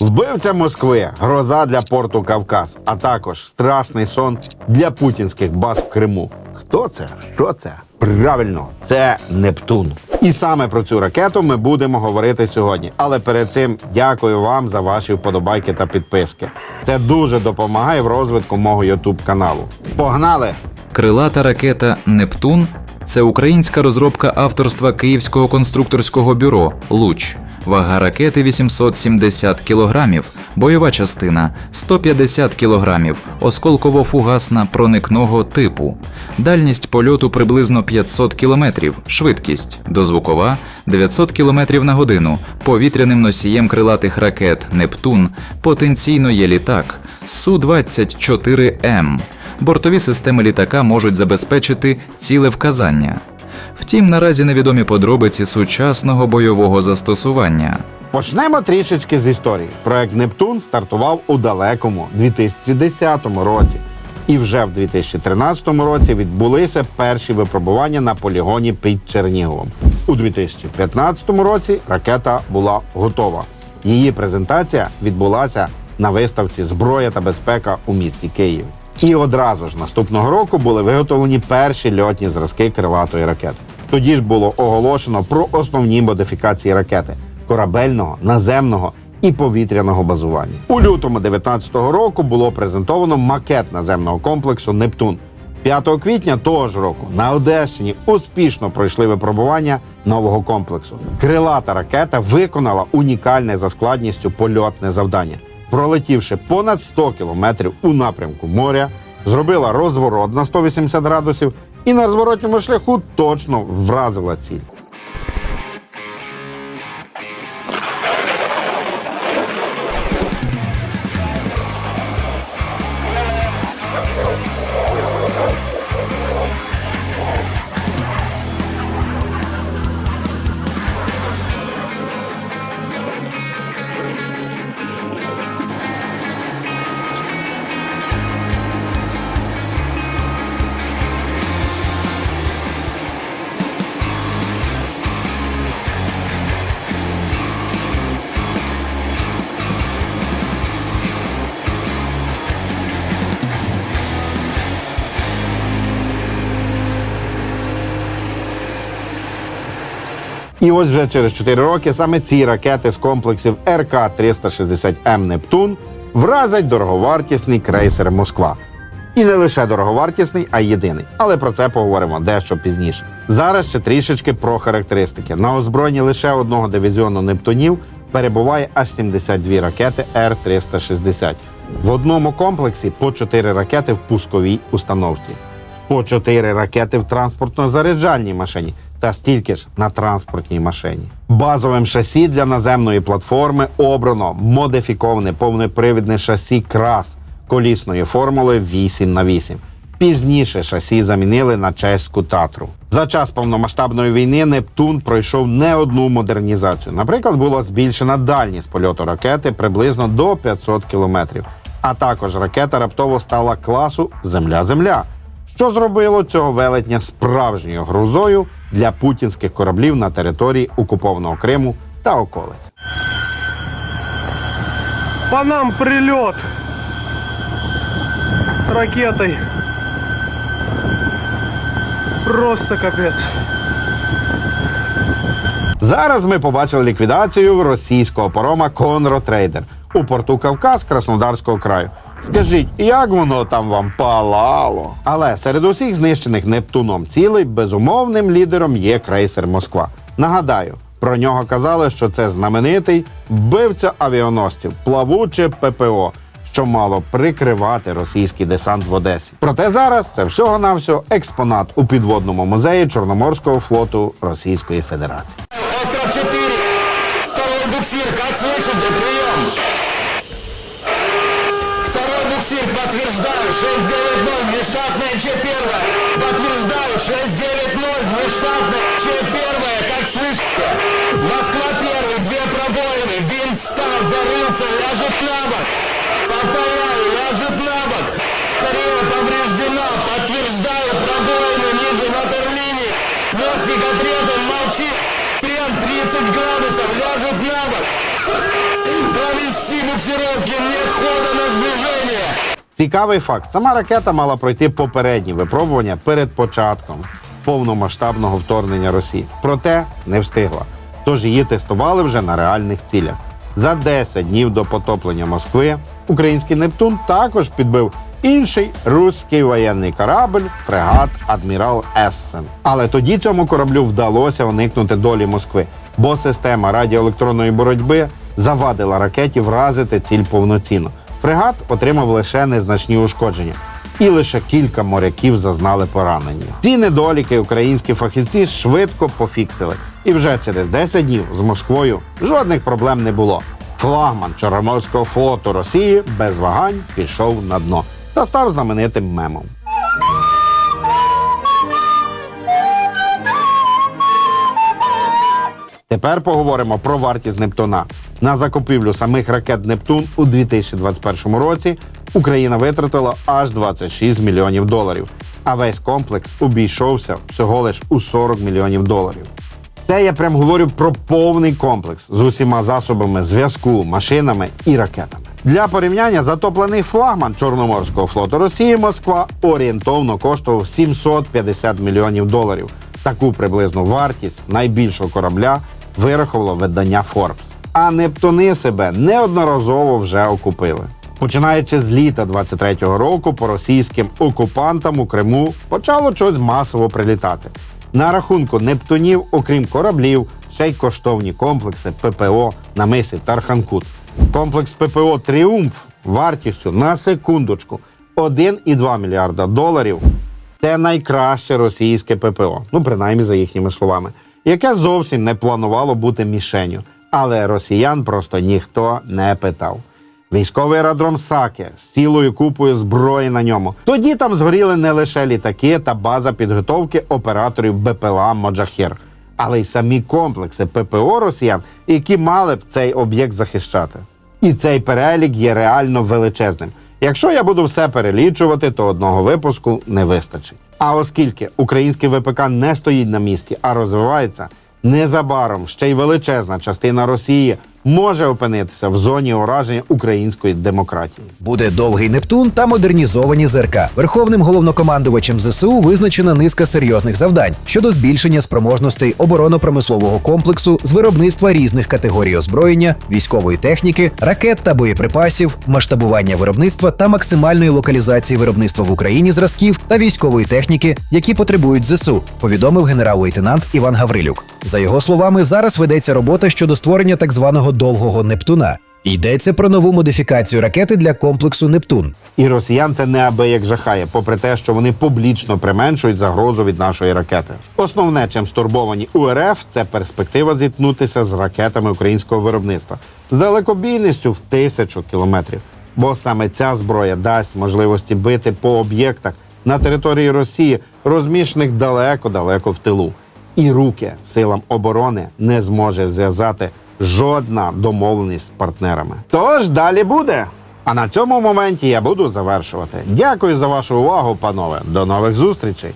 Вбивця Москви, гроза для порту Кавказ, а також страшний сон для путінських баз в Криму. Хто це? Що це? Правильно, це Нептун. І саме про цю ракету ми будемо говорити сьогодні. Але перед цим дякую вам за ваші вподобайки та підписки. Це дуже допомагає в розвитку мого Ютуб каналу. Погнали! Крилата ракета Нептун це українська розробка авторства Київського конструкторського бюро Луч. Вага ракети 870 кг, бойова частина 150 кг, осколково-фугасна проникного типу. Дальність польоту приблизно 500 км, швидкість дозвукова 900 км на годину. Повітряним носієм крилатих ракет Нептун потенційно є літак Су-24М. Бортові системи літака можуть забезпечити ціле вказання. Втім, наразі невідомі подробиці сучасного бойового застосування. Почнемо трішечки з історії. Проект Нептун стартував у далекому 2010 році. І вже в 2013 році відбулися перші випробування на полігоні під Черніговом. У 2015 році ракета була готова. Її презентація відбулася на виставці Зброя та безпека у місті Київ. І одразу ж наступного року були виготовлені перші льотні зразки крилатої ракети. Тоді ж було оголошено про основні модифікації ракети корабельного, наземного і повітряного базування. У лютому 2019 року було презентовано макет наземного комплексу Нептун. 5 квітня того ж року на Одещині успішно пройшли випробування нового комплексу. Крилата ракета виконала унікальне за складністю польотне завдання, пролетівши понад 100 кілометрів у напрямку моря, зробила розворот на 180 градусів і на зворотньому шляху точно вразила ціль. І ось вже через 4 роки саме ці ракети з комплексів РК-360М Нептун вразять дороговартісний крейсер Москва. І не лише дороговартісний, а й єдиний. Але про це поговоримо дещо пізніше. Зараз ще трішечки про характеристики. На озброєнні лише одного дивізіону Нептунів перебуває аж 72 ракети Р-360. В одному комплексі по 4 ракети в пусковій установці по 4 ракети в транспортно-заряджальній машині та стільки ж на транспортній машині. Базовим шасі для наземної платформи обрано модифіковане повнопривідне шасі КРАС колісною формулою 8 на 8 Пізніше шасі замінили на чеську татру. За час повномасштабної війни Нептун пройшов не одну модернізацію. Наприклад, була збільшена дальність польоту ракети приблизно до 500 кілометрів. А також ракета раптово стала класу Земля-Земля, що зробило цього велетня справжньою грузою для путінських кораблів на території окупованого Криму та околиць. По нам прилет ракетой. Просто капец. Зараз ми побачили ліквідацію російського парома Конро Трейдер у порту Кавказ Краснодарського краю. Скажіть, як воно там вам палало? Але серед усіх знищених Нептуном цілей безумовним лідером є крейсер Москва. Нагадаю, про нього казали, що це знаменитий вбивця авіаносців, плавуче ППО, що мало прикривати російський десант в Одесі. Проте зараз це всього-навсього експонат у підводному музеї Чорноморського флоту Російської Федерації. Остров 4. Второй буксир, как слышите, прием. Буксир, подтверждаю, 690, внештатная Ч1. Подтверждаю, 690, внештатная Ч1, как слышите. Москва первый, две пробоины, винт встал, зарылся, ляжет на бок. Молчит. Крен 30 на сближение. Цікавий факт: сама ракета мала пройти попередні випробування перед початком повномасштабного вторгнення Росії. Проте не встигла. Тож її тестували вже на реальних цілях. За 10 днів до потоплення Москви український Нептун також підбив інший руський воєнний корабль фрегат Адмірал Ессен. Але тоді цьому кораблю вдалося уникнути долі Москви, бо система радіоелектронної боротьби завадила ракеті вразити ціль повноцінно. Фрегат отримав лише незначні ушкодження, і лише кілька моряків зазнали поранення. Ці недоліки українські фахівці швидко пофіксили. І вже через 10 днів з Москвою жодних проблем не було. Флагман Чорноморського флоту Росії без вагань пішов на дно та став знаменитим мемом. Тепер поговоримо про вартість Нептуна. На закупівлю самих ракет Нептун у 2021 році Україна витратила аж 26 мільйонів доларів, а весь комплекс обійшовся всього лиш у 40 мільйонів доларів. Це я прям говорю про повний комплекс з усіма засобами зв'язку, машинами і ракетами. Для порівняння затоплений флагман Чорноморського флоту Росії Москва орієнтовно коштував 750 мільйонів доларів. Таку приблизну вартість найбільшого корабля вирахувало видання Forbes. А Нептуни себе неодноразово вже окупили. Починаючи з літа 23-го року, по російським окупантам у Криму почало щось масово прилітати. На рахунку Нептунів, окрім кораблів, ще й коштовні комплекси ППО на мисі Тарханкут. Комплекс ППО Тріумф вартістю на секундочку 1,2 мільярда доларів. Це найкраще російське ППО, ну принаймні за їхніми словами, яке зовсім не планувало бути мішенью. Але росіян просто ніхто не питав. Військовий аеродром Саке з цілою купою зброї на ньому. Тоді там згоріли не лише літаки та база підготовки операторів БПЛА Моджахір, але й самі комплекси ППО росіян, які мали б цей об'єкт захищати. І цей перелік є реально величезним. Якщо я буду все перелічувати, то одного випуску не вистачить. А оскільки український ВПК не стоїть на місці, а розвивається, незабаром ще й величезна частина Росії може опинитися в зоні ураження української демократії. Буде довгий Нептун та модернізовані ЗРК. Верховним головнокомандувачем ЗСУ визначена низка серйозних завдань щодо збільшення спроможностей оборонно-промислового комплексу з виробництва різних категорій озброєння, військової техніки, ракет та боєприпасів, масштабування виробництва та максимальної локалізації виробництва в Україні зразків та військової техніки, які потребують ЗСУ, повідомив генерал-лейтенант Іван Гаврилюк. За його словами, зараз ведеться робота щодо створення так званого довгого Нептуна. Йдеться про нову модифікацію ракети для комплексу Нептун. І росіян це неабияк жахає, попри те, що вони публічно применшують загрозу від нашої ракети. Основне, чим стурбовані УРФ, це перспектива зіткнутися з ракетами українського виробництва з далекобійністю в тисячу кілометрів. Бо саме ця зброя дасть можливості бити по об'єктах на території Росії, розміщених далеко-далеко в тилу. І руки силам оборони не зможе зв'язати жодна домовленість з партнерами. Тож далі буде. А на цьому моменті я буду завершувати. Дякую за вашу увагу, панове. До нових зустрічей.